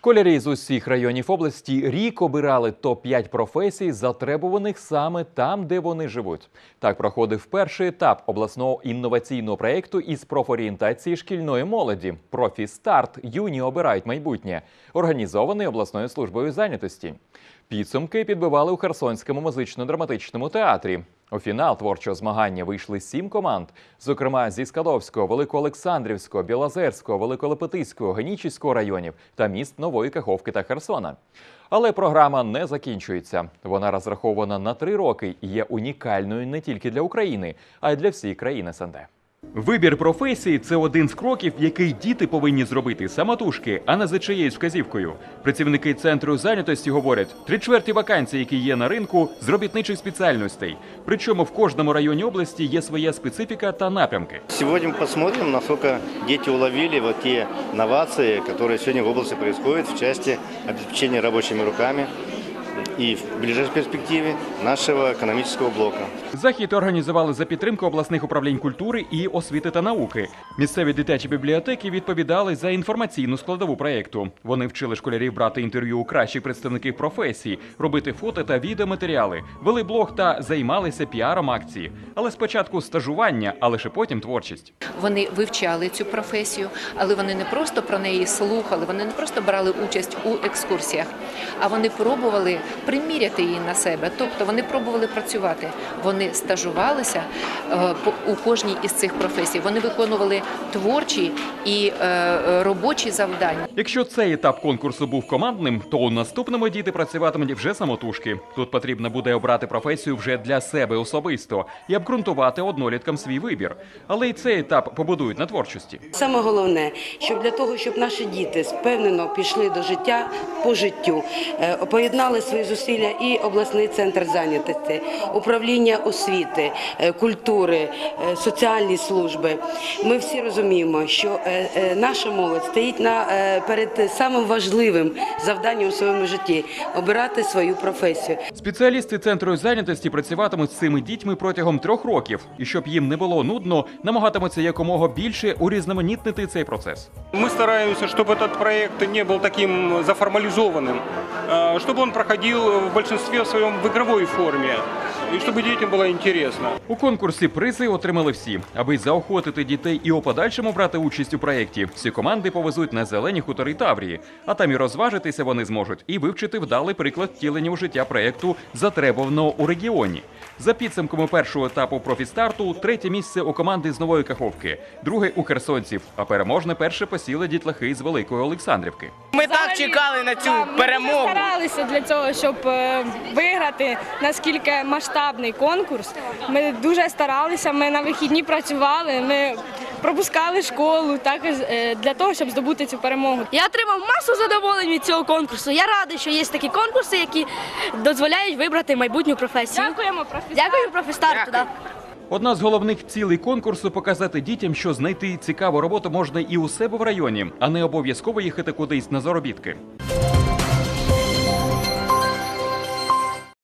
Школярі з усіх районів області рік обирали топ-5 професій, затребуваних саме там, де вони живуть. Так проходив перший етап обласного інноваційного проєкту із профорієнтації шкільної молоді. Профі-старт юні обирають майбутнє, організований обласною службою зайнятості. Підсумки підбивали у Херсонському музично-драматичному театрі. У фінал творчого змагання вийшли сім команд, зокрема зі Скадовського, Великоолександрівського, Білозерського, Великолепетиського, Генічівського районів та міст Нової Каховки та Херсона. Але програма не закінчується. Вона розрахована на три роки і є унікальною не тільки для України, а й для всіх країн СНД. Вибір професії це один з кроків, який діти повинні зробити самотужки, а не за чиєюсь вказівкою. Працівники центру зайнятості говорять, три чверті вакансій, які є на ринку, з робітничих спеціальностей. Причому в кожному районі області є своя специфіка та напрямки. Сегодня мы посмотрим, насколько дети уловили те новации, которые сегодня в области происходят в части обеспечения рабочими руками и в ближайшей перспективе нашего экономического блока. Захід організували за підтримки обласних управлінь культури і освіти та науки. Місцеві дитячі бібліотеки відповідали за інформаційну складову проєкту. Вони вчили школярів брати інтерв'ю у кращих представників професії, робити фото та відеоматеріали, вели блог та займалися піаром акції. Але спочатку стажування, а лише потім творчість. Вони вивчали цю професію, але вони не просто про неї слухали, вони не просто брали участь у екскурсіях, а вони пробували приміряти її на себе. Тобто вони пробували працювати. Вони стажувалися е, по- у кожній із цих професій. Вони виконували творчі і е, е, робочі завдання. Якщо цей етап конкурсу був командним, то у наступному діти працюватимуть вже самотужки. Тут потрібно буде обрати професію вже для себе особисто і обґрунтувати одноліткам свій вибір. Але й цей етап побудують на творчості. Саме головне, щоб для того, щоб наші діти впевнено пішли до життя по життю, е, поєднали свої зусилля і обласний центр зайнятості, управління освіти, е, культури, е, соціальні служби. Ми всі розуміємо, що е, е, наша молодь стоїть на е, перед самим важливим завданням у своєму житті обирати свою професію. Спеціалісти центру зайнятості працюватимуть з цими дітьми протягом трьох років, і щоб їм не було нудно, намагатимуться якомога більше урізноманітнити цей процес. Мы стараемся, чтобы этот проект не был таким заформализованным, э, чтобы он проходил в большинстве своем в игровой форме, и чтобы детям было интересно. У конкурсі призи отримали всі. Аби заохотити дітей і у подальшому брати участь у проєкті, всі команди повезуть на зелені хутори Таврії, а там і розважитися вони зможуть і вивчити вдалий приклад втілення у життя проєкту, затребуваного у регіоні. За підсумками першого етапу профістарту, третє місце у команди з Нової Каховки, друге у херсонців, а переможне перше посіли дітлахи з Великої Олександрівки. Ми так чекали на цю Да, Ми перемогу. старалися для цього, щоб е, виграти наскільки масштабний конкурс. Ми дуже старалися. Ми на вихідні працювали. Ми пропускали школу, також е, для того, щоб здобути цю перемогу. Я отримав масу задоволень від цього конкурсу. Я радий, що є такі конкурси, які дозволяють вибрати майбутню професію. Дякуємо, професор. Дякую, профістарту. Да. Одна з головних цілей конкурсу показати дітям, що знайти цікаву роботу можна і у себе в районі, а не обов'язково їхати кудись на заробітки.